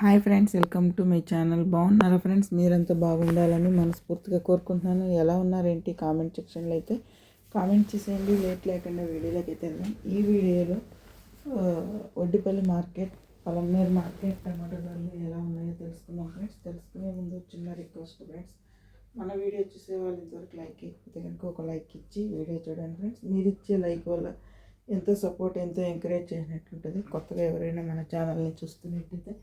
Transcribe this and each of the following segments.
Hi friends welcome to my channel. బాగున్నారా friends? మీరంతా బాగుండాలని మనస్ఫూర్తిగా కోరుకుంటున్నాను. ఎలా ఉన్నారేంటి? కామెంట్ సెక్షన్లో అయితే కామెంట్ చేసేయండి. లేట్ లేకుండా వీడియోలోకి అయితే వెళ్దాం. ఈ వీడియోలో Oddipalli market Palamaner market tomato ధరలు ఎలా ఉన్నాయో తెలుసుకుందాం ఫ్రెండ్స్. తెలుసుకునే ముందు చిన్న రిక్వెస్ట్ ఫ్రెండ్స్. మన వీడియో చూసే వాళ్ళు ఇంతవరకు లైక్ ఇకపోతే కనుక ఒక లైక్ ఇచ్చి వీడియో చూడండి ఫ్రెండ్స్. మీరు ఇచ్చే లైక్ వల్ల ఎంతో సపోర్ట్ ఎంతో ఎంకరేజ్ చేసినట్టుంటుంది కొత్తగా ఎవరైనా మన ఛానల్ని చూస్తున్నట్టయితే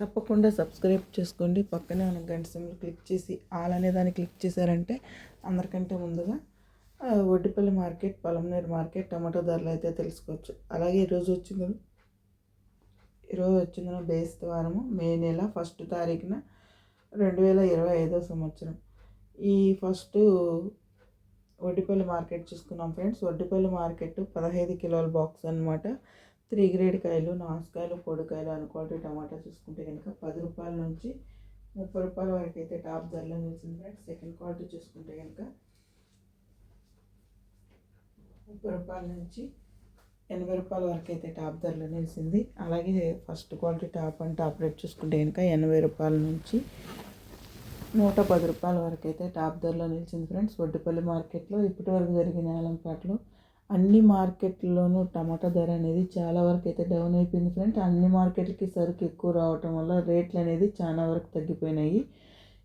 తప్పకుండా సబ్స్క్రైబ్ చేసుకోండి. పక్కనే ఉన్న గంట సింబల్ క్లిక్ చేసి ఆల్ అనే దాన్ని క్లిక్ చేశారంటే అందరికంటే ముందుగా Vaddipalli market Polamneru market tomato ధరలు అయితే తెలుసుకోవచ్చు. అలాగే ఈరోజు వచ్చింది ఈరోజు వచ్చింది బేస్తవారము మే నెల ఫస్ట్ తారీఖున రెండు వేల ఇరవై ఐదో సంవత్సరం. ఈ ఫస్ట్ వడ్డిపల్లి మార్కెట్ చూసుకున్నాం ఫ్రెండ్స్. వడ్డిపల్లి మార్కెట్ పదహైదు కిలోల బాక్స్ అన్నమాట. త్రీ గ్రేడ్ కాయలు నాసుకాయలు పొడికాయలు అనుకోటి క్వాలిటీ టమాటా చూసుకుంటే కనుక పది రూపాయల నుంచి ముప్పై రూపాయల వరకు అయితే టాప్ ధరలో నిలిచింది ఫ్రెండ్స్. సెకండ్ క్వాలిటీ చూసుకుంటే కనుక ముప్పై రూపాయల నుంచి ఎనభై రూపాయల వరకు అయితే టాప్ ధరలో నిలిచింది. అలాగే first quality top and top rate చూసుకుంటే కనుక ఎనభై రూపాయల నుంచి నూట పది రూపాయల వరకు అయితే టాప్ ధరలో నిలిచింది ఫ్రెండ్స్. వడ్డిపల్లి మార్కెట్లో ఇప్పటి వరకు జరిగిన ఏలంపాట్లో అన్ని మార్కెట్లోనూ టమాటా ధర అనేది చాలా వరకు అయితే డౌన్ అయిపోయింది ఫ్రెండ్స్. అన్ని మార్కెట్లకి సరుకు ఎక్కువ రావటం వల్ల రేట్లు అనేది చాలా వరకు తగ్గిపోయినాయి.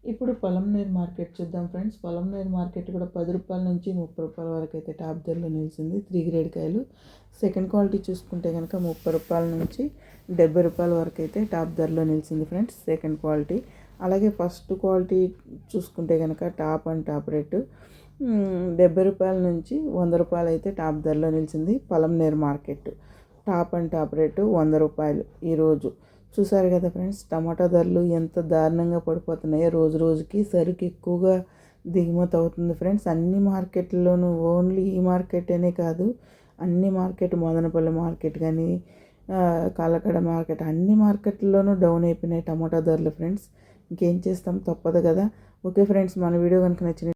ఇప్పుడు పొలంనేరు మార్కెట్ చూద్దాం ఫ్రెండ్స్. పొలంనేరు మార్కెట్ కూడా పది రూపాయల నుంచి ముప్పై రూపాయల వరకు అయితే టాప్ ధరలో నిలిచింది. త్రీ గ్రేడ్ కాయలు. సెకండ్ క్వాలిటీ చూసుకుంటే కనుక ముప్పై రూపాయల నుంచి డెబ్బై రూపాయల వరకు అయితే టాప్ ధరలో నిలిచింది ఫ్రెండ్స్ సెకండ్ క్వాలిటీ. అలాగే ఫస్ట్ క్వాలిటీ చూసుకుంటే కనుక టాప్ అండ్ టాప్ రేటు డెబ్బై రూపాయల నుంచి వంద రూపాయలు అయితే టాప్ ధరలో నిలిచింది Polamneru market. Top and top rate వంద రూపాయలు ఈరోజు చూసారు కదా ఫ్రెండ్స్ టమాటా ధరలు ఎంత దారుణంగా పడిపోతున్నాయో రోజు రోజుకి సరుకు ఎక్కువగా దిగుమతి అవుతుంది ఫ్రెండ్స్. అన్ని మార్కెట్లలోనూ ఓన్లీ ఈ మార్కెట్ అనే కాదు అన్ని మార్కెట్ మదనపల్లి మార్కెట్ కానీ కాలకడ మార్కెట్ అన్ని మార్కెట్లలోనూ డౌన్ అయిపోయినాయి టమాటా ధరలు ఫ్రెండ్స్. ఇంకేం చేస్తాం తప్పదు కదా. ఓకే ఫ్రెండ్స్ మన వీడియో కనుక నచ్చిన